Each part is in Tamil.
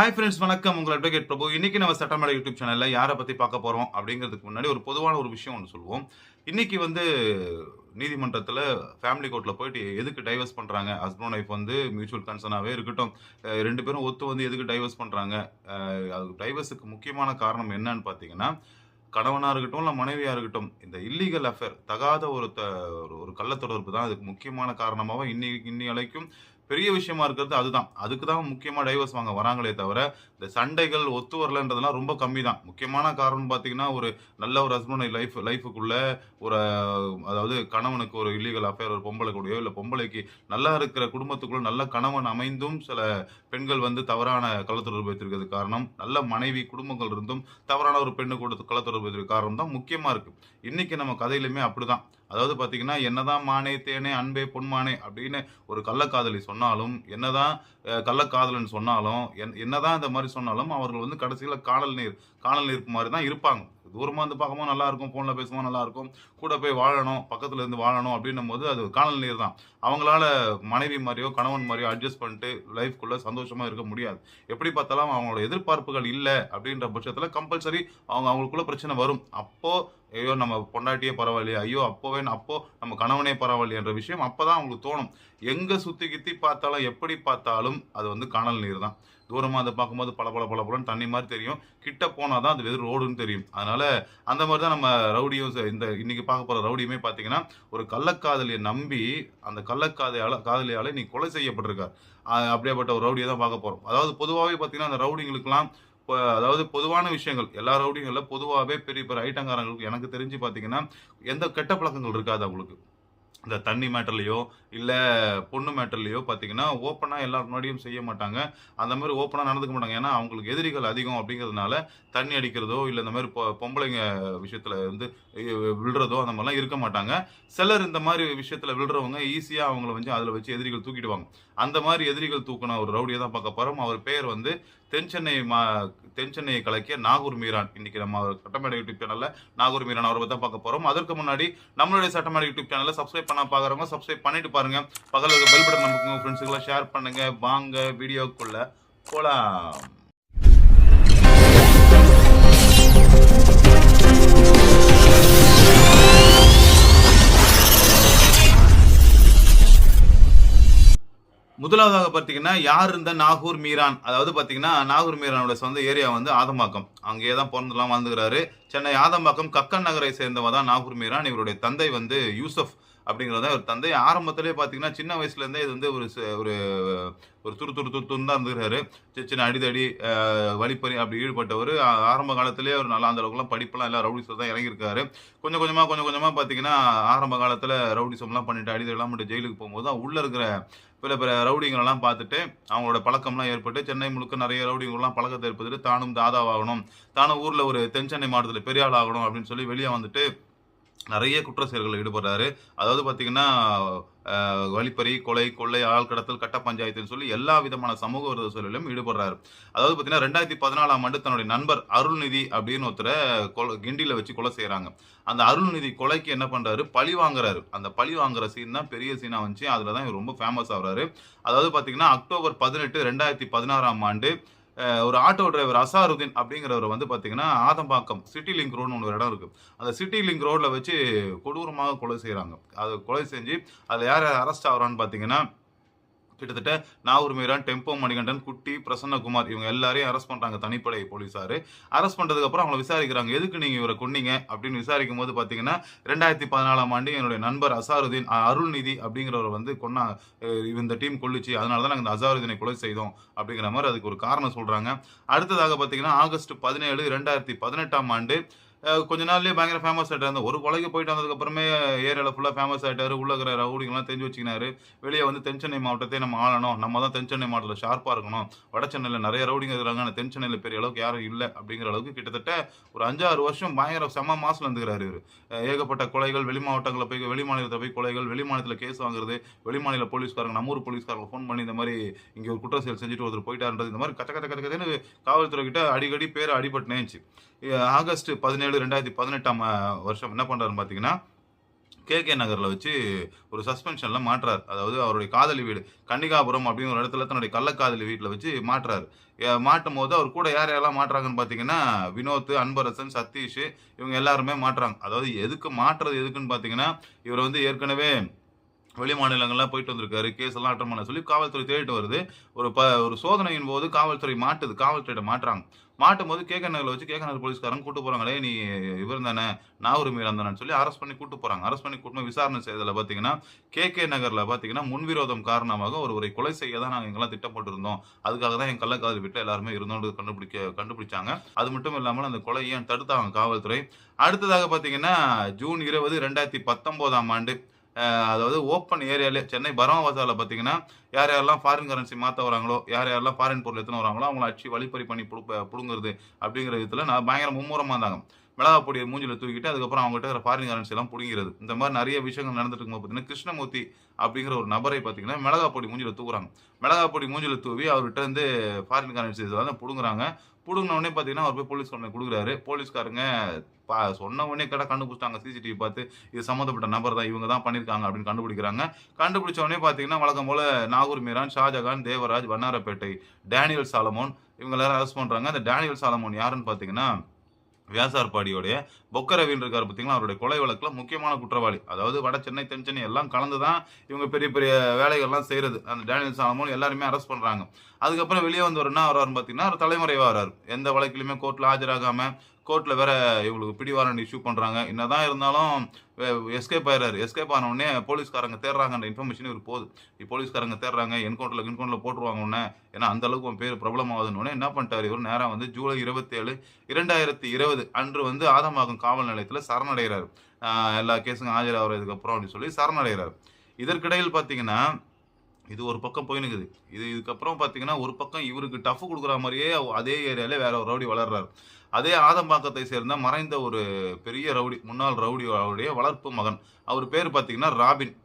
ஹாய் ஃப்ரெண்ட்ஸ் வணக்கம். உங்கள் அட்வொகேட் பிரபு. இன்னைக்கு நம்ம சட்டமேடை யூடியூப் சேனலில் யாரை பற்றி பார்க்க போகிறோம் அப்படிங்கிறதுக்கு முன்னாடி ஒரு பொதுவான ஒரு விஷயம் ஒன்று சொல்லுவோம் இன்னைக்கு வந்து நீதிமன்றத்தில் ஃபேமிலி கோர்ட்டில் போயிட்டு எதுக்கு டைவர்ஸ் பண்ணுறாங்க ஹஸ்பண்ட் ஒய்ஃப் வந்து மியூச்சுவல் கன்சர்னாகவே இருக்கட்டும். ரெண்டு பேரும் ஒத்து வந்து எதுக்கு டைவர்ஸ் பண்ணுறாங்க அது டைவர்ஸுக்கு முக்கியமான காரணம் என்னன்னு பார்த்தீங்கன்னா கணவனாக இருக்கட்டும் இல்லை மனைவியாக இருக்கட்டும் இந்த இல்லீகல் அஃபேர் தகாத ஒரு த ஒரு- ஒரு கள்ளத்தொடர்பு தான் அதுக்கு முக்கியமான காரணமாக இன்னி இன்னி வரைக்கும் பெரிய விஷயமா இருக்கிறது அதுதான். அதுக்கு தான் முக்கியமாக டைவர்ஸ் வாங்க வராங்களே தவிர இந்த சண்டைகள் ஒத்து வரலன்றதெல்லாம் ரொம்ப கம்மி தான் முக்கியமான காரணம் பார்த்தீங்கன்னா ஒரு நல்ல ஒரு ஹஸ்பண்ட் லைஃப் லைஃபுக்குள்ள ஒரு அதாவது கணவனுக்கு ஒரு இல்லீகல் அஃபேர் ஒரு பொம்பளை கூடயோ இல்லை பொம்பளைக்கு நல்லா இருக்கிற குடும்பத்துக்குள்ள நல்ல கணவன் அமைந்தும் சில பெண்கள் வந்து தவறான கள்ளத்தொடர்பு வைத்திருக்கிறது காரணம். நல்ல மனைவி குடும்பங்கள் இருந்தும் தவறான ஒரு பெண்ணு கூட கள்ளத்தொடர்பு வைத்திருக்க காரணம் தான் முக்கியமாக இருக்குது இன்னைக்கு நம்ம கதையிலுமே அப்படிதான். அதாவது பார்த்தீங்கன்னா என்னதான் மானே தேனே அன்பே பொன்மானே அப்படின்னு ஒரு கள்ளக்காதலி சொன்னாலும் என்னதான் கள்ளக்காதலன் சொன்னாலும் என் என்னதான் இந்த மாதிரி சொன்னாலும் அவர்கள் வந்து கடைசியில் காணல் நீர் காணல் நீர் மாதிரி தான் இருப்பாங்க. தூரமாக இருந்து பார்க்கும்போது நல்லா இருக்கும் ஃபோனில் பேசும்போது நல்லா இருக்கும் கூட போய் வாழணும் பக்கத்தில் இருந்து வாழணும் அப்படின்னும் போது அது காணல் நீர் தான். அவங்களால மனைவி மாதிரியோ கணவன் மாதிரியோ அட்ஜஸ்ட் பண்ணிட்டு லைஃப்குள்ளே சந்தோஷமாக இருக்க முடியாது. எப்படி பார்த்தாலும் அவங்களோட எதிர்பார்ப்புகள் இல்லை அப்படின்ற பட்சத்தில் கம்பல்சரி அவங்க அவங்களுக்குள்ள பிரச்சனை வரும். அப்போது ஐயோ நம்ம பொண்டாட்டியே பரவாயில்லையே. ஐயோ அப்போவே அப்போ நம்ம கணவனே பரவாயில்லையன்ற விஷயம் அப்பதான் அவங்களுக்கு தோணும். எங்க சுத்தி கித்தி பார்த்தாலும் எப்படி பார்த்தாலும் அது வந்து காணல் நீர் தான். தூரமாக அதை பார்க்கும்போது பல பல பல பலன்னு தண்ணி மாதிரி தெரியும். கிட்ட போனால் தான் அது வெறும் ரோடுன்னு தெரியும். அதனால அந்த மாதிரி தான் நம்ம ரவுடியும் இந்த இன்னைக்கு பார்க்க போகிற ரவுடியுமே பார்த்தீங்கன்னா ஒரு கள்ளக்காதலியை நம்பி அந்த கள்ளக்காதையால காதலியால் நீ கொலை செய்யப்பட்டிருக்கார். அப்படியேப்பட்ட அப்படியாப்பட்ட ஒரு ரவுடியை தான் பார்க்க போகிறோம் அதாவது பொதுவாகவே பார்த்தீங்கன்னா அந்த ரவுடிங்களுக்கெல்லாம் இப்போ அதாவது பொதுவான விஷயங்கள் எல்லா இல்லை பொதுவாகவே பெரிய பெரிய ஐட்டங்காரங்களுக்கு எனக்கு தெரிஞ்சு பார்த்தீங்கன்னா எந்த கெட்ட பழக்கங்கள் இருக்காது அவங்களுக்கு. இந்த தண்ணி மேட்டர்லேயோ இல்லை பொண்ணு மேட்டர்லேயோ பார்த்தீங்கன்னா ஓப்பனாக எல்லார் முன்னாடியும் செய்ய மாட்டாங்க. அந்த மாதிரி ஓப்பனாக நடந்துக்க மாட்டாங்க. ஏன்னா அவங்களுக்கு எதிரிகள் அதிகம் அப்படிங்கிறதுனால தண்ணி அடிக்கிறதோ இல்லை இந்த மாதிரி பொ- பொம்பளைங்க விஷயத்தில் வந்து விழுறதோ அந்த மாதிரிலாம் இருக்க மாட்டாங்க. சிலர் இந்த மாதிரி விஷயத்தில் விழுறவங்க ஈஸியாக அவங்கள வந்து அதில் வச்சு எதிரிகள் தூக்கிடுவாங்க. அந்த மாதிரி எதிரிகள் தூக்கின ஒரு ரவுடியை தான் பார்க்க போகிறோம் அவர் பேர் வந்து தென்சென்னை மா தென்சென்னையை கலக்கிய நாகூர் மீரான். இன்னைக்கு நம்ம சட்டமேடை யூடியூப் சேனல்ல நாகூர் மீரான் அவரை பற்றி தான் பார்க்க போறோம். அதற்கு முன்னாடி நம்மளுடைய சட்டமேடை யூடியூப் சேனலை சப்ஸ்கிரைப் பண்ண பார்க்குறவங்க சப்ஸ்கிரைப் பண்ணிட்டு பாருங்க. பக்கத்தில் பெல் பட்டன் நமக்கு ஃப்ரெண்ட்ஸுக்கெல்லாம் ஷேர் பண்ணுங்க. வாங்க வீடியோக்குள்ள போலாம். முதலாவதாக பார்த்தீங்கன்னா யார் இருந்த நாகூர் மீரான்? அதாவது பார்த்தீங்கன்னா நாகூர் மீரானோட சொந்த ஏரியா வந்து ஆதம்பாக்கம். அங்கேயே தான் பிறந்துலாம் வாழ்ந்துகிறாரு சென்னை ஆதம்பாக்கம் கக்கன் நகரை சேர்ந்தவ தான் நாகூர் மீரான். இவருடைய தந்தை வந்து யூசப். அப்படிங்கிறத ஒரு தந்தை. ஆரம்பத்திலே பார்த்தீங்கன்னா சின்ன வயசுலேருந்தே இது வந்து ஒரு ச- ஒரு ஒரு துரு துரு துரு துரு தான் இருந்துக்கிறாரு சின்ன சின்ன அடிதடி வழிப்பறி அப்படி ஈடுபட்டவர். ஆரம்ப காலத்திலே ஒரு நல்லா அந்த அளவுக்குலாம் படிப்பெல்லாம் எல்லாம் ரவுடிஸில் தான் இறங்கியிருக்காரு. கொஞ்சம் கொஞ்சமாக கொஞ்சம் கொஞ்சமாக பார்த்தீங்கன்னா ஆரம்ப காலத்தில் ரவுடிசம்லாம் பண்ணிட்டு அடிதடிலாம் பண்ணிட்டு ஜெயிலுக்கு போகும்போது தான் உள்ளே இருக்கிற பிற பிற ரவுடிங்களெல்லாம் பார்த்துட்டு அவங்களோட பழக்கம்லாம் ஏற்பட்டு சென்னை முழுக்க நிறைய ரவுடிங்கள்லாம் பழக்கத்தை ஏற்படுத்திட்டு தானும் தாதாவாகணும். தானும் ஊரில் ஒரு தென் சென்னை மாவட்டத்தில் பெரியாள் ஆகணும் அப்படின்னு சொல்லி வெளியே வந்துட்டு நிறைய குற்ற செயல்களில் ஈடுபடுறாரு. அதாவது பார்த்தீங்கன்னா வழிப்பறி கொலை கொள்ளை ஆள் கடத்தல் கட்ட பஞ்சாயத்துன்னு சொல்லி எல்லா விதமான சமூக விரோத செயலிலும் ஈடுபடுறாரு. அதாவது பார்த்தீங்கன்னா ரெண்டாயிரத்தி பதினாலாம் ஆண்டு தன்னுடைய நண்பர் அருள்நிதி அப்படின்னு ஒருத்தரை கொலை கிண்டியில் வச்சு கொலை செய்கிறாங்க அந்த அருள்நிதி கொலைக்கு என்ன பண்ணுறாரு பழி வாங்குறாரு. அந்த பழி வாங்குற சீன் தான் பெரிய சீனாக வந்துச்சு. அதில் தான் இவர் ரொம்ப ஃபேமஸ் ஆகுறாரு. அதாவது பார்த்தீங்கன்னா அக்டோபர் பதினெட்டு ரெண்டாயிரத்தி பதினாறாம் ஆண்டு ஒரு ஆட்டோ டிரைவர் அசாருதீன் அப்படிங்கிறவர் வந்து பார்த்தீங்கன்னா ஆதம்பாக்கம் சிட்டி லிங்க் ரோடுன்னு ஒரு இடம் இருக்குது அந்த சிட்டி லிங்க் ரோட்டில் வச்சு கொடூரமாக கொலை செய்கிறாங்க அதை கொலை செஞ்சு அதில் யார் அரெஸ்ட் ஆகிறான்னு பார்த்தீங்கன்னா கிட்டத்தட்ட நாகூர் மீரான் டெம்போ மணிகண்டன் குட்டி பிரசன்னகுமார் இவங்க எல்லாரையும் அரெஸ்ட் பண்றாங்க தனிப்படை போலீஸாரு. அரெஸ்ட் பண்றதுக்கு அப்புறம் அவங்கள விசாரிக்கிறாங்க. எதுக்கு நீங்க இவரை கொன்னீங்க? அப்படின்னு விசாரிக்கும் போது பாத்தீங்கன்னா ரெண்டாயிரத்தி பதினாலாம் ஆண்டு என்னுடைய நண்பர் அசாருதீன் அருள்நிதி அப்படிங்கிறவர் வந்து கொண்டா இந்த டீம் கொல்லுச்சு. அதனால தான் நாங்கள் இந்த அசாருதீனை கொலை செய்தோம் அப்படிங்கிற மாதிரி அதுக்கு ஒரு காரணம் சொல்றாங்க. அடுத்ததாக பாத்தீங்கன்னா ஆகஸ்ட் பதினேழு ரெண்டாயிரத்தி பதினெட்டாம் ஆண்டு கொஞ்ச நாள்லயே பயங்கர ஃபேமஸ் ஆகிட்டார் அந்த ஒரு கொலைக்கு போயிட்டு வந்ததுக்கு அப்புறமே ஏரியாவில் ஃபுல்லாக ஃபேமஸ் ஆயிட்டாரு. உள்ள இருக்கிற ரவுடிங்கெல்லாம் தெரிஞ்சு வச்சுக்கினாரு. வெளியே வந்து தென்சென்னை மாவட்டத்தை நம்ம ஆளணும். நம்ம தான் தென்சென்னை மாவட்டத்தில் ஷார்ப்பாக இருக்கணும். வட சென்னையில் நிறைய ரவுடிங்க இருக்கிறாங்க. ஆனால் தென் சென்னையில் பெரிய அளவுக்கு யாரும் இல்லை அப்படிங்கிற அளவுக்கு கிட்டத்தட்ட ஒரு அஞ்சாறு வருஷம் பயங்கர செம மாசில் இருந்துக்கிறாரு இவர். ஏகப்பட்ட கொலைகள் வெளி மாவட்டங்களில் போய் வெளி மாநிலத்தில் போய் கொலைகள் வெளி மாநிலத்தில் கேஸ் வாங்குறது வெளி மாநில போலீஸ்காரங்க நம்ம ஊர் போலீஸ்காரங்க ஃபோன் பண்ணி இந்த மாதிரி இங்கே ஒரு குற்ற செயல் செஞ்சுட்டு ஒருத்தர் போயிட்டாருன்றது இந்த மாதிரி கச்ச கச்ச கச்ச கச்சன்னு காவல்துறை கிட்ட அடிக்கடி பேர் அடிபட்டுனேச்சு ஆகஸ்ட் பதினேழு ரெண்டாயிரத்தி பதினெட்டாம் வருஷம் என்ன பண்ணுறாருன்னு பார்த்தீங்கன்னா கேகே நகரில் வச்சு ஒரு சஸ்பென்ஷனில் மாற்றார் அதாவது அவருடைய காதலி வீடு கன்னிகாபுரம் அப்படிங்கிற ஒரு இடத்துல தன்னுடைய கள்ளக்காதலி வீட்டில் வச்சு மாற்றார் மாட்டும் போது அவர் கூட யார் யாரெல்லாம் மாட்டுறாங்கன்னு பார்த்தீங்கன்னா வினோத் அன்பரசன் சதீஷ் இவங்க எல்லாருமே மாட்டுறாங்க. அதாவது எதுக்கு மாற்றுறது எதுக்குன்னு பார்த்தீங்கன்னா இவர் வந்து ஏற்கனவே வெளி மாநிலங்கள்லாம் போயிட்டு வந்திருக்காரு. கேஸ் எல்லாம் அட்டன் பண்ண சொல்லி காவல்துறை தேடிட்டு வருது. ஒரு ப ஒரு சோதனையின் போது காவல்துறை மாட்டுது. காவல்துறையிட்ட மாட்டுறாங்க. மாட்டும் போது கேக்க நகரில் வச்சு கேக்க நகர் போலீஸ்காரங்க கூட்டு போறாங்களே நீ இவர் தானே? நாகூர் மீரான் சொல்லி அரெஸ்ட் பண்ணி கூட்டு போறாங்க. அரெஸ்ட் பண்ணி கூட்டு விசாரணை செய்ததில் பார்த்தீங்கன்னா கே கே நகர்ல பார்த்தீங்கன்னா முன்விரோதம் காரணமாக ஒருவரை கொலை செய்ய தான் நாங்கள் எங்கெல்லாம் திட்டப்பட்டிருந்தோம் அதுக்காக தான் என் கள்ளக்காதல் வீட்டில் எல்லாருமே இருந்தோம் கண்டுபிடிக்க கண்டுபிடிச்சாங்க. அது மட்டும் இல்லாமல் அந்த கொலையை தடுத்தாங்க காவல்துறை? அடுத்ததாக பார்த்தீங்கன்னா ஜூன் இருபது ரெண்டாயிரத்தி பத்தொன்பதாம் ஆண்டு அதாவது ஓப்பன் ஏரியாலே சென்னை பரமாவசாவில் பார்த்தீங்கன்னா யார் யாரெல்லாம் ஃபாரின் கரன்சி மாற்ற வராங்களோ யார் யாரெல்லாம் ஃபாரின் பொருள் எத்தனை வராங்களோ அவங்கள அடிச்சு வழிப்பறி பண்ணி புடு- புடுங்குறது அப்படிங்கிற விதத்தில் நான் பயங்கர மும்முரமாக இருந்தாங்க. மிளகா பொடியை மூஞ்சில் தூக்கிட்டு அதுக்கப்புறம் அவங்ககிட்ட இருக்கிற ஃபாரின் கரன்சி எல்லாம் இந்த மாதிரி நிறைய விஷயங்கள் நடந்துட்டு இருக்கும்போது பார்த்தீங்கன்னா கிருஷ்ணமூர்த்தி அப்படிங்கிற ஒரு நபரை பார்த்தீங்கன்னா மிளகா பொடி மூஞ்சில் தூக்குறாங்க. மிளகா பொடி மூஞ்சில் தூவி அவர்கிட்ட வந்து ஃபாரின் கரன்சி இதெல்லாம் பிடுங்குறாங்க. புடுங்கின உடனே பார்த்தீங்கன்னா அவர் போய் போலீஸ் கம்பெனி கொடுக்குறாரு. போலீஸ்காரங்க பா சொன்ன உடனே கடை கண்டுபிடிச்சிட்டாங்க. சிசிடிவி பார்த்து இது சம்மந்தப்பட்ட நபர் தான் இவங்க தான் பண்ணியிருக்காங்க அப்படின்னு கண்டுபிடிக்கிறாங்க. கண்டுபிடிச்ச உடனே பார்த்தீங்கன்னா வழக்கம் போல நாகூர் மீரான் ஷாஜகான் தேவராஜ் வண்ணாரப்பேட்டை டேனியல் சாலமோன் இவங்க எல்லாரும் அரெஸ்ட் பண்ணுறாங்க அந்த டேனியல் சாலமோன் யாருன்னு பார்த்தீங்கன்னா வியாசார்பாடியோடைய பொக்கரவின் இருக்கார் பார்த்தீங்களா? அவருடைய கொலை வழக்கில் முக்கியமான குற்றவாளி. அதாவது வட சென்னை தென் சென்னை எல்லாம் கலந்து தான் இவங்க பெரிய பெரிய வேலைகள்லாம் செய்கிறது அந்த டேனியல் சாலமோன் எல்லாருமே அரெஸ்ட் பண்ணுறாங்க அதுக்கப்புறம் வெளியே வந்தவர் என்ன வர்றாருன்னு பார்த்தீங்கன்னா அவர் தலைமறைவாக வர்றாரு எந்த வழக்கிலுமே கோர்ட்டில் ஆஜராகாமல் கோர்ட்டில் வேற இவங்களுக்கு பிடிவாரண்ட் இஷ்யூ பண்ணுறாங்க என்னதான் இருந்தாலும் எஸ்கேப் ஆயிடுறாரு. எஸ்கேப் ஆன உடனே போலீஸ்காரங்க தேடுறாங்கன்ற இன்ஃபர்மேஷன் இவர் போகுது. போலீஸ்காரங்க தேடுறாங்க என்கவுண்டரில் என்கவுண்டரில் போட்டுருவாங்க உடனே. ஏன்னா அந்த அளவுக்கு உன் பேர் பிரபலமாகுதுன்னு உடனே என்ன பண்ணிட்டார் இவர்? நேரம் வந்து ஜூலை இருபத்தேழு இரண்டாயிரத்தி இருபது அன்று வந்து ஆதமாகும் காவல் நிலையத்தில் சரணடைகிறார். எல்லா கேஸுக்கும் ஆஜராகிறதுக்கு அப்புறம் அப்படின்னு சொல்லி சரணடைகிறார். இதற்கிடையில் பார்த்தீங்கன்னா இது ஒரு பக்கம் போயினுக்குது இது இதுக்கப்புறம் பார்த்தீங்கன்னா ஒரு பக்கம் இவருக்கு டஃப் கொடுக்குற மாதிரியே அதே ஏரியாவில் வேற ஒரு ரவுடி வளர்றாரு. அதே ஆதம்பாக்கத்தை சேர்ந்த மறைந்த ஒரு பெரிய ரவுடி முன்னாள் ரவுடி அவருடைய வளர்ப்பு மகன். அவர் பேர் பார்த்தீங்கன்னா ராபின்.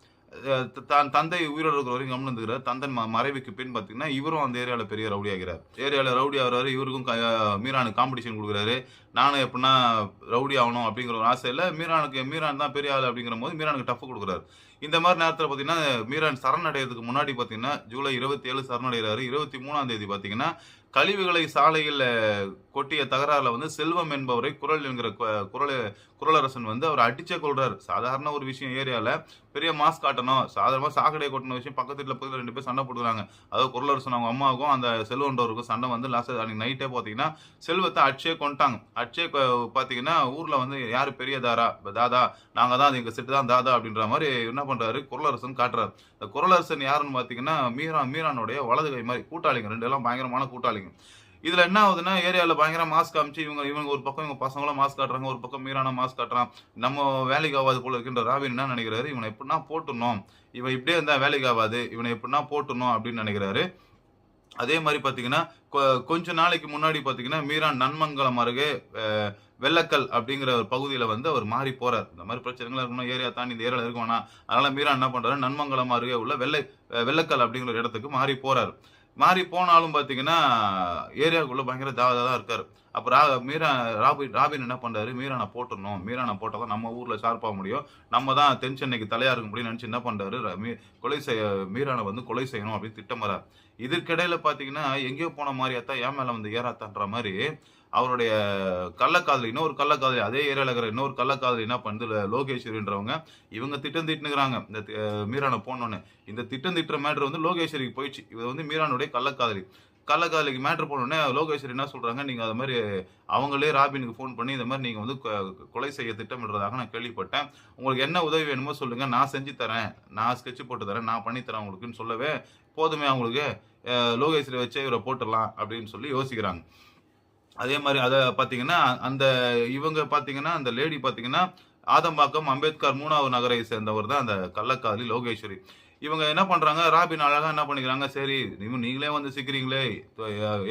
த- தான் தந்தை உயிரோடு இருக்கிற வரைக்கும் கவனம் தந்தன் ம- மறைவுக்கு பின் பார்த்தீங்கன்னா இவரும் அந்த ஏரியாவில் பெரிய ரவுடி ஆகிறார். ஏரியாவில் ரவுடி ஆகிறாரு இவருக்கும் க- மீரானுக்கு காம்படிஷன் கொடுக்குறாரு. நானும் எப்படின்னா ரவுடி ஆகணும் அப்படிங்கிற ஒரு ஆசையில் மீரானுக்கு மீரான் தான் பெரிய ஆள் அப்படிங்கிற போது மீரானுக்கு டஃப் கொடுக்குறாரு. இந்த மாதிரி நேரத்தில் பார்த்தீங்கன்னா மீரான் சரணடைகிறதுக்கு முன்னாடி பார்த்தீங்கன்னா ஜூலை இருபத்தி ஏழு சரணடைகிறாரு. இருபத்தி மூணாம் தேதி பார்த்தீங்கன்னா கழிவுகளை சாலையில் கொட்டிய தகராறுல வந்து செல்வம் என்பவரை குரல் என்கிற குரல் குரலரசன் வந்து அவர் அடிச்சே கொள்றார் சாதாரண ஒரு விஷயம் ஏரியால பெரிய மாஸ்க் காட்டணும். சாதாரணமாக சாக்கடை கொட்டின விஷயம் பக்கத்து வீட்டில் பக்கத்தில் ரெண்டு பேர் சண்டை போட்டுக்கிறாங்க. அதாவது குரலரசன் அவங்க அம்மாவுக்கும் அந்த செல்வன்றவருக்கும் சண்டை வந்து லாஸ்ட் அன்னைக்கு நைட்டே பார்த்தீங்கன்னா செல்வத்தை அடிச்சே கொண்டாங்க அடிச்சே பார்த்தீங்கன்னா ஊரில் வந்து யார் பெரிய தாரா தாதா நாங்கள் தான் எங்கள் செட்டு தான் தாதா அப்படின்ற மாதிரி என்ன பண்ணுறாரு குரலரசன் காட்டுறாரு. இந்த குரலரசன் யாருன்னு பார்த்தீங்கன்னா மீரான் மீரானுடைய வலது கை மாதிரி கூட்டாளிங்க. ரெண்டு எல்லாம் பயங்கரமான கூட்டாளிங்க. இதுல என்ன ஆகுதுன்னா ஏரியாவில் பயங்கர மாஸ்க் காமிச்சு இவங்க இவங்க ஒரு பக்கம் இவங்க பசங்களும் மாஸ்க் காட்டுறாங்க ஒரு பக்கம் மீரான மாஸ்க் காட்டுறான். நம்ம வேலைக்கு ஆகாது போல இருக்கின்ற ராவின் என்ன நினைக்கிறாரு? இவனை எப்படின்னா போட்டுடணும். இவன் இப்படியே இருந்தா வேலைக்கு ஆகாது. இவனை எப்படின்னா போட்டுணும் அப்படின்னு நினைக்கிறாரு. அதே மாதிரி பார்த்தீங்கன்னா கொ- கொஞ்ச நாளைக்கு முன்னாடி பார்த்தீங்கன்னா மீரான் நன்மங்கலம் அருகே வெள்ளக்கல் அப்படிங்கிற ஒரு பகுதியில் வந்து அவர் மாறி போறார். இந்த மாதிரி பிரச்சனைகள் இருக்கணும் ஏரியா தாண்டி இந்த ஏரியாவில் இருக்க வேணாம். அதனால மீரா என்ன பண்றாரு? நன்மங்கலம் அருகே உள்ள வெள்ளை வெள்ளக்கல் அப்படிங்கிற ஒரு இடத்துக்கு மாறி போறார். மாறி போனாலும் பார்த்தீங்கன்னா ஏரியாவுக்குள்ளே பயங்கர ஜாதா தான் இருக்காரு. அப்போ ரா மீரா ராபின் ராபின் என்ன பண்ணுறாரு மீரானை போட்டுடணும். மீரானை போட்டால் தான் நம்ம ஊரில் ஷார்ப்பாக முடியும். நம்ம தான் தென் சென்னைக்கு தலையாக இருக்க முடியும்னு நினச்சி என்ன பண்ணுறாரு மீ- கொலை செய்ய மீரானை வந்து கொலை செய்யணும் அப்படின்னு திட்டமிறார். இதற்கிடையில் பார்த்தீங்கன்னா எங்கேயோ போன மாதிரியாத்தான் ஏன் மேலே வந்து ஏறாத்தான்ற மாதிரி அவருடைய கள்ளக்காதலி இன்னொரு கள்ளக்காதலி அதே ஏரியாவில் இருக்கிற இன்னொரு கள்ளக்காதலி என்ன பண்ணுது லோகேஸ்வரின்றவங்க இவங்க திட்டம் திட்டுனுக்குறாங்க. இந்த மீரானை போனோன்னு இந்த திட்டம் திட்டுற மேட்ரு வந்து லோகேஸ்வரிக்கு போயிடுச்சு. இது வந்து மீரானுடைய கள்ளக்காதலி. கள்ளக்காதலிக்கு மேட்ரு போனோடனே லோகேஸ்வரி என்ன சொல்கிறாங்க நீங்கள் அது மாதிரி அவங்களே ராபினுக்கு ஃபோன் பண்ணி இந்த மாதிரி நீங்கள் வந்து கொ- கொலை செய்ய திட்டமிடுறதாக நான் கேள்விப்பட்டேன். உங்களுக்கு என்ன உதவி வேணுமோ சொல்லுங்கள் நான் செஞ்சு தரேன். நான் ஸ்கெட்ச் போட்டு தரேன். நான் பண்ணி தரேன் உங்களுக்குன்னு சொல்லவே போதுமே அவங்களுக்கு. லோகேஸ்வரி வச்சே இவரை போட்டுடலாம் அப்படின்னு சொல்லி யோசிக்கிறாங்க. அதே மாதிரி அதை பார்த்தீங்கன்னா அந்த இவங்க பார்த்தீங்கன்னா அந்த லேடி பார்த்தீங்கன்னா ஆதம்பாக்கம் அம்பேத்கர் மூணாவது நகரை சேர்ந்தவர் தான் அந்த கள்ளக்காதலி லோகேஸ்வரி. இவங்க என்ன பண்ணுறாங்க ராபின் அழகாக என்ன பண்ணிக்கிறாங்க? சரி நீங்களே வந்து சிக்கிறீங்களே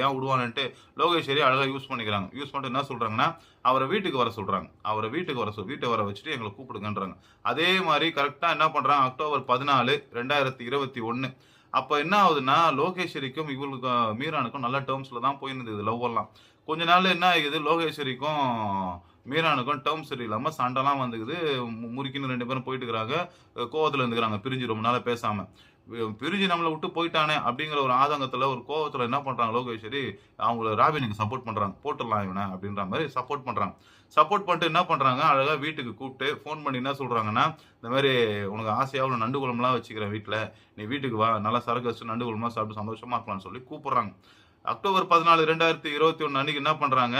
ஏன் விடுவான்ட்டு லோகேஸ்வரி அழகாக யூஸ் பண்ணிக்கிறாங்க. யூஸ் பண்ணிட்டு என்ன சொல்கிறாங்கன்னா அவரை வீட்டுக்கு வர சொல்கிறாங்க அவரை வீட்டுக்கு வர சொல் வீட்டை வர வச்சுட்டு எங்களை கூப்பிடுங்கன்றாங்க. அதே மாதிரி கரெக்டாக என்ன பண்ணுறாங்க அக்டோபர் பதினாலு ரெண்டாயிரத்தி இருபத்தி ஒன்று அப்போ என்ன ஆகுதுன்னா லோகேஸ்வரிக்கும் இவங்களுக்கும் மீரானுக்கும் நல்ல டேர்ம்ஸில் தான் போயிருந்தது லவ் எல்லாம். கொஞ்ச நாள் என்ன ஆகுது லோகேஸ்வரிக்கும் மீரானுக்கும் டேர்ம் சரியில்லாமல் சண்டைலாம் வந்துக்குது. முறுக்கின்னு ரெண்டு பேரும் போயிட்டு இருக்கிறாங்க கோவத்தில் இருந்துக்கிறாங்க. பிரிஞ்சு ரொம்ப நாளாக பேசாமல் பிரிஞ்சு நம்மளை விட்டு போயிட்டானே அப்படிங்கிற ஒரு ஆதங்கத்தில் ஒரு கோவத்தில் என்ன பண்ணுறாங்க லோகேஸ்வரி? அவங்கள ராபினுக்கு சப்போர்ட் பண்ணுறாங்க போட்டுடலாம் இவனை அப்படின்ற மாதிரி சப்போர்ட் பண்ணுறாங்க சப்போர்ட் பண்ணிட்டு என்ன பண்ணுறாங்க அழகாக வீட்டுக்கு கூப்பிட்டு ஃபோன் பண்ணி என்ன சொல்கிறாங்கன்னா இந்த மாதிரி உனக்கு ஆசையாக உள்ள நண்டு குழம்புலாம் வச்சுக்கிறேன் வீட்டில் நீ வீட்டுக்கு வா. நல்லா சரக்கு வச்சு நண்டு குழம்புலாம் சாப்பிட்டு சந்தோஷமாக இருக்கலாம்னு சொல்லி கூப்பிட்றாங்க. அக்டோபர் பதினாலு ரெண்டாயிரத்தி இருபத்தி ஒன்று அன்றைக்கி என்ன பண்ணுறாங்க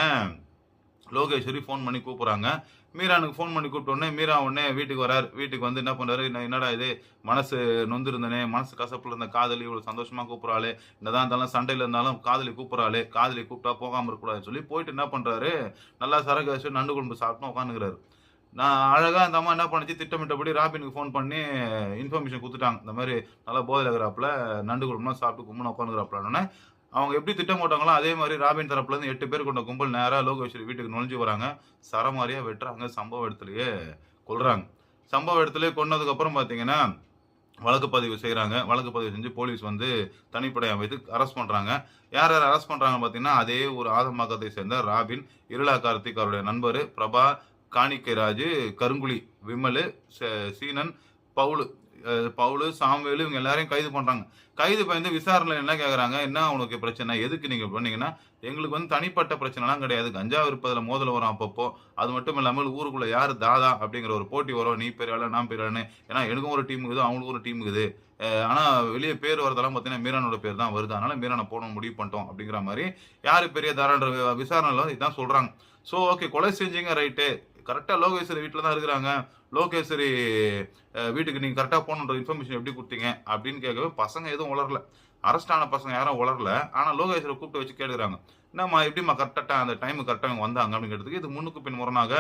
லோகேஸ்வரி ஃபோன் பண்ணி கூப்பிட்றாங்க மீரானுக்கு ஃபோன் பண்ணி கூப்பிட்ட மீரா உடனே வீட்டுக்கு வரார். வீட்டுக்கு வந்து என்ன பண்ணுறாரு என்னடா இது? மனசு நொந்திருந்தனே மனசு கசப்பில் இருந்த காதலி இவ்வளோ சந்தோஷமாக கூப்பிட்றாளே என்னதான் இருந்தாலும் சண்டையில் இருந்தாலும் காதலி கூப்பிடுறாளே காதலி கூப்பிட்டா போகாமல் இருக்கக்கூடாதுன்னு சொல்லி போயிட்டு என்ன பண்ணுறாரு நல்லா சரக்கு வச்சு நண்டு குழம்பு சாப்பிட்டு உட்காந்துக்கிறாரு நான் அழகாக அந்த அம்மா என்ன பண்ணுச்சு? திட்டமிட்டபடி ராபினுக்கு ஃபோன் பண்ணி இன்ஃபர்மேஷன் கொடுத்துட்டாங்க. இந்த மாதிரி நல்லா போதில் இருக்கிறாப்புல நண்டு குழம்புலாம் சாப்பிட்டு கும்பல் உட்காந்துக்கிறாப்புலன்னு அவங்க எப்படி திட்டம் போட்டாங்களோ அதே மாதிரி ராபின் தரப்புல இருந்து எட்டு பேர் கொண்ட கும்பல் நேரா லோகேஸ்வரி வீட்டுக்கு நுழைஞ்சு வராங்க. சரமாரியா வெட்டுறாங்க. சம்பவ இடத்துலயே கொள்றாங்க சம்பவ இடத்துலேயே கொன்னதுக்கப்புறம் அப்புறம் பாத்தீங்கன்னா வழக்கு பதிவு செய்றாங்க. வழக்கு பதிவு செஞ்சு போலீஸ் வந்து தனிப்படை அமைத்து அரெஸ்ட் பண்றாங்க. யார் யார் அரெஸ்ட் பண்றாங்க பாத்தீங்கன்னா அதே ஒரு ஆதமாக்கத்தை சேர்ந்த ராபின் இருளா கார்த்திக் அவருடைய நண்பர் பிரபா காணிக்கைராஜு கருங்குழி விமலு ச- சீனன் பவுலு பவுலு சாமுவேலு இவங்க எல்லாரையும் கைது பண்றாங்க. கைது பயந்து விசாரணையில் என்ன கேட்குறாங்க என்ன உனக்கு பிரச்சனை? எதுக்கு நீங்க பண்ணீங்கன்னா எங்களுக்கு வந்து தனிப்பட்ட பிரச்சனைலாம் கிடையாது. கஞ்சா விற்பதுல மோதல் வரும் அப்பப்போ. அது மட்டும் இல்லாமல் ஊருக்குள்ள யார் தாதா அப்படிங்கிற ஒரு போட்டி வரும். நீ பெரிய நான் பெரிய ஏன்னா எனக்கும் ஒரு டீம் இருக்குது அவங்களுக்கும் ஒரு டீம் இருக்குது. ஆனால் ஆனா வெளியே பேர் வரதெல்லாம் பார்த்தீங்கன்னா மீரானோட பேர் தான் வருது. அதனால மீரானை போகணும் முடிவு பண்ணிட்டோம் அப்படிங்கிற மாதிரி யாரு பெரிய தாரான்ற வி- இதுதான் இதான் சொல்றாங்க. ஸோ ஓகே கொலை செஞ்சீங்க ரைட்டு கரெக்டாக லோகேஸ்வரி வீட்டில் தான் இருக்கிறாங்க. லோகேஸ்வரி வீட்டுக்கு நீங்கள் கரெக்டாக போகணுன்ற இன்ஃபர்மேஷன் எப்படி கொடுத்தீங்க? அப்படின்னு கேட்கவே பசங்க எதுவும் உளரல அரெஸ்ட் ஆன பசங்க யாரும் உளரல ஆனால் லோகேஸ்வரை கூப்பிட்டு வச்சு கேட்குறாங்க என்னம்மா எப்படிம்மா கரெக்டாக அந்த டைமுக்கு கரெக்டாக வந்தாங்க அப்படின்னு கேட்டதுக்கு இது முன்னுக்கு பின் முரணாக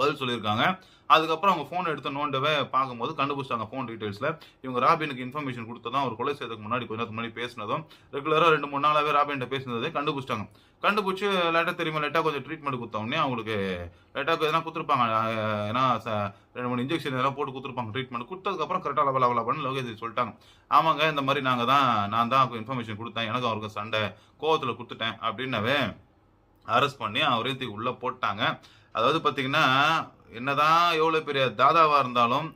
பதில் சொல்லியிருக்காங்க. அதுக்கப்புறம் அவங்க ஃபோன் எடுத்து நோண்டவே பார்க்கும்போது கண்டுபிடிச்சாங்க ஃபோன் டீட்டெயில்ஸில் இவங்க ராபினுக்கு இன்ஃபர்மேஷன் கொடுத்ததும் அவர் கொலை செய்யறதுக்கு முன்னாடி கொஞ்ச நேரத்துக்கு முன்னாடி பேசினதும் ரெகுலராக ரெண்டு மூணு நாளாகவே ராபின்ட்ட பேசினதே கண்டுபிடிச்சிட்டாங்க. கண்டுபிடிச்சி லேட்டாக தெரியுமா லேட்டாக கொஞ்சம் ட்ரீட்மெண்ட் கொடுத்தோடனே அவங்களுக்கு லேட்டாக எதனா கொடுத்துருப்பாங்க ஏன்னா ரெண்டு மூணு இன்ஜெக்ஷன் எதனா போட்டு கொடுத்துருப்பாங்க ட்ரீட்மெண்ட் கொடுத்ததுக்கப்புறம் கரெக்டாக லெவல் லெவல் பண்ணி லோகேஷ் சொல்லிட்டாங்க. ஆமாங்க இந்த மாதிரி நாங்கள் தான் நான் தான் இன்ஃபர்மேஷன் கொடுத்தேன் எனக்கு அவருக்கு சண்டை கோவத்தில் கொடுத்துட்டேன் அப்படின்னவே அரெஸ்ட் பண்ணி அவரையும் தூக்கி உள்ளே போட்டாங்க. அதாவது பார்த்தீங்கன்னா என்னதான் எவ்வளோ பெரிய தாதாவாக இருந்தாலும்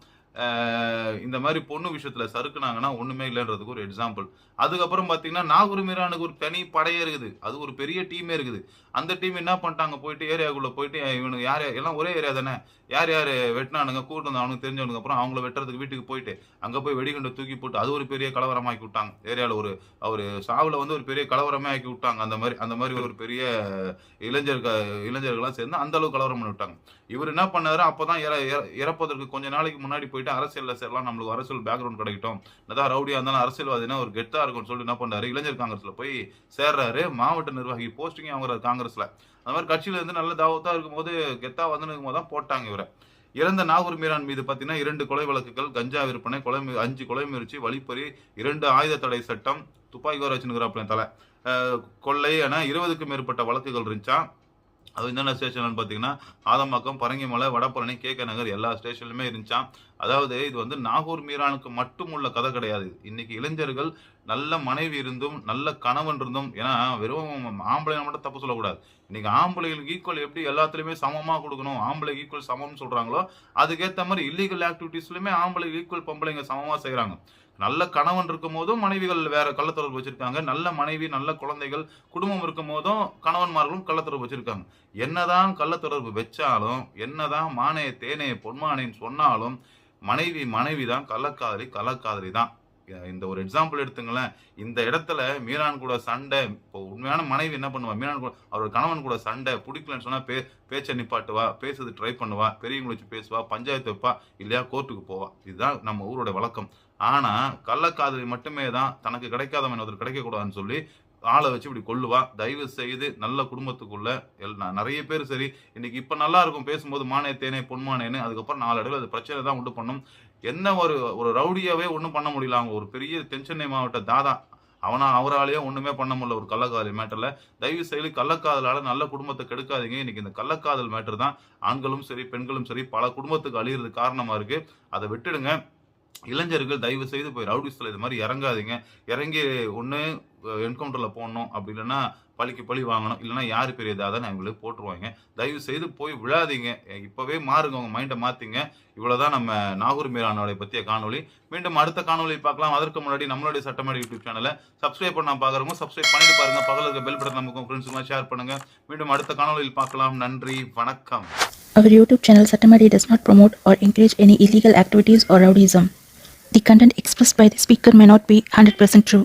இந்த மாதிரி பொண்ணு விஷயத்தில் சறுக்குனாங்கன்னா ஒன்றுமே இல்லைன்றதுக்கு ஒரு எக்ஸாம்பிள் அதுக்கப்புறம் பார்த்தீங்கன்னா நாகூர் மீரானுக்கு ஒரு தனி படையே இருக்குது. அது ஒரு பெரிய டீமே இருக்குது. அந்த டீம் என்ன பண்ணிட்டாங்க? போயிட்டு ஏரியாவுக்குள்ளே போயிட்டு இவனுக்கு யார் யார் எல்லாம் ஒரே ஏரியா தானே? யார் யார் வெட்டினானுங்க? கூட்டு வந்து அவனுக்கு தெரிஞ்சவனுக்கு அப்புறம் அவங்கள வெட்டுறதுக்கு வீட்டுக்கு போயிட்டு அங்கே போய் வெடிகுண்டை தூக்கி போட்டு அது ஒரு பெரிய கலவரமாக்கி விட்டாங்க. ஏரியாவில் ஒரு அவர் சாவில் வந்து ஒரு பெரிய கலவரமே ஆக்கி விட்டாங்க. அந்த மாதிரி அந்த மாதிரி ஒரு பெரிய இளைஞர்கள் இளைஞர்கள்லாம் சேர்ந்து அந்த அளவுக்கு கலவரம் பண்ணி விட்டாங்க. இவர் என்ன பண்ணாரு? அப்போதான் இற- இற- இறப்பதற்கு கொஞ்ச நாளைக்கு முன்னாடி போயிட்டு அரசியலில் சேரலாம் நம்மளுக்கு அரசியல் பேக்ரவுண்ட் கிடைக்கட்டும். என்னதான் ரவுடியாக இருந்தாலும் அரசியல்வாதினா ஒரு கெத்தா இருக்கும்னு சொல்லிட்டு என்ன பண்ணாரு இளைஞர் காங்கிரஸ்ல போய் சேர்றாரு. மாவட்ட நிர்வாகி போஸ்டிங் வாங்குறாரு காங்கிரஸ்ல. அந்த மாதிரி கட்சியில இருந்து நல்ல தாவத்தா இருக்கும்போது கெத்தா வந்து இருக்கும்போது தான் போட்டாங்க இவரை. இறந்த நாகூர் மீரான் மீது பார்த்தீங்கன்னா இரண்டு கொலை வழக்குகள் கஞ்சா விற்பனை கொலை அஞ்சு கொலை முயற்சி வழிப்பறி இரண்டு ஆயுத தடை சட்டம் துப்பாக்கி வர வச்சுருக்கிறாப்புல தலை. கொள்ளை என இருபதுக்கும் மேற்பட்ட வழக்குகள் இருந்துச்சா? அது என்னென்ன ஸ்டேஷன் பார்த்தீங்கன்னா ஆதம்பாக்கம் பரங்கிமலை வடபழனி கே நகர் எல்லா ஸ்டேஷன்லையுமே இருந்துச்சான் அதாவது இது வந்து நாகூர் மீரானுக்கு மட்டும் உள்ள கதை கிடையாது. இன்னைக்கு இளைஞர்கள் நல்ல மனைவி இருந்தும் நல்ல கணவன் இருந்தும் ஏன்னா வெறும் ஆம்பளை மட்டும் தப்பு சொல்லக்கூடாது. இன்னைக்கு ஆம்பளைகளுக்கு ஈக்குவல் எப்படி எல்லாத்துலேயுமே சமமாக கொடுக்கணும்? ஆம்பளை ஈக்குவல் சமம்னு சொல்கிறாங்களோ அதுக்கேற்ற மாதிரி இல்லீகல் ஆக்டிவிட்டீஸ்லையுமே ஆம்பளை ஈக்குவல் பொம்பளைங்க சமமாக செய்கிறாங்க நல்ல கணவன் இருக்கும் போதும் மனைவிகள் வேற கள்ளத்தொடர்பு வச்சிருக்காங்க. நல்ல மனைவி நல்ல குழந்தைகள் குடும்பம் இருக்கும் போதும் கணவன்மார்களும் கள்ளத்தொடர்பு வச்சிருக்காங்க. என்னதான் கள்ளத்தொடர்பு வச்சாலும் என்னதான் மானே தேனே பொன்மானேன்னு சொன்னாலும் மனைவி மனைவி தான் கள்ளக்காதலி கள்ளக்காதலி தான் இந்த ஒரு எக்ஸாம்பிள் எடுத்துங்களேன். இந்த இடத்துல மீரான் கூட சண்டை இப்போ உண்மையான மனைவி என்ன பண்ணுவா? மீரான் கூட அவரோட கணவன் கூட சண்டை பிடிக்கலன்னு சொன்னால் பே பேச்சை நிப்பாட்டுவா பேசுறது ட்ரை பண்ணுவா பெரியவங்களை வச்சு பேசுவா பஞ்சாயத்து வைப்பா இல்லையா கோர்ட்டுக்கு போவா. இதுதான் நம்ம ஊரோட வழக்கம். ஆனால் கள்ளக்காதலி மட்டுமே தான் தனக்கு கிடைக்காதவன் ஒருத்தர் கிடைக்கக்கூடாதுன்னு சொல்லி ஆளை வச்சு இப்படி கொள்ளுவா தயவு செய்து நல்ல குடும்பத்துக்குள்ள எல்- நிறைய பேர் சரி இன்னைக்கு இப்போ நல்லா இருக்கும் பேசும்போது மானே தேனே பொன்மானேன்னு அதுக்கப்புறம் நாலு இடத்துல அது பிரச்சனை தான் உண்டு பண்ணும். என்ன ஒரு ஒரு ரவுடியாவே ஒன்றும் பண்ண முடியல. அவங்க ஒரு பெரிய தென்சென்னை மாவட்ட தாதா. அவனா அவராலேயே ஒன்றுமே பண்ண முடியல ஒரு கள்ளக்காதல் மேட்டரில் தயவு செய்து கள்ளக்காதலால் நல்ல குடும்பத்தை கெடுக்காதீங்க. இன்னைக்கு இந்த கள்ளக்காதல் மேட்டர் தான். ஆண்களும் சரி பெண்களும் சரி பல குடும்பத்துக்கு அழியிறது காரணமாக இருக்குது அதை விட்டுடுங்க. இளைஞர்கள் தயவு செய்து போய் ரவுடிஸில் இது மாதிரி இறங்காதீங்க. இறங்கி ஒன்று என்கவுண்டரில் போடணும். அப்படி இல்லைன்னா பழிக்கு பழி வாங்கணும். இல்லைன்னா யார் பெரிய இதாக அவங்களுக்கு போட்டுருவாங்க. தயவு செய்து போய் விழாதீங்க. இப்போவே மாறுங்க. உங்கள் மைண்டை மாற்றிங்க இவ்வளோதான் நம்ம நாகூர் மீரானோடைய பற்றிய காணொலி மீண்டும் அடுத்த காணொளி பார்க்கலாம். அதற்கு முன்னாடி நம்மளுடைய சட்டமேடை யூடியூப் சேனலை சப்ஸ்கிரைப் பண்ண பார்க்குறவங்க சப்ஸ்கிரைப் பண்ணிட்டு பாருங்க. பக்கத்தில் இருக்க பெல் பட்டன் நமக்கு ஃப்ரெண்ட்ஸுக்குலாம் ஷேர் பண்ணுங்கள் மீண்டும் அடுத்த காணொளியில் பார்க்கலாம். நன்றி. வணக்கம். Our YouTube channel Satamari does not promote or encourage any illegal activities or rowdyism. The content expressed by the speaker may not be 100% true.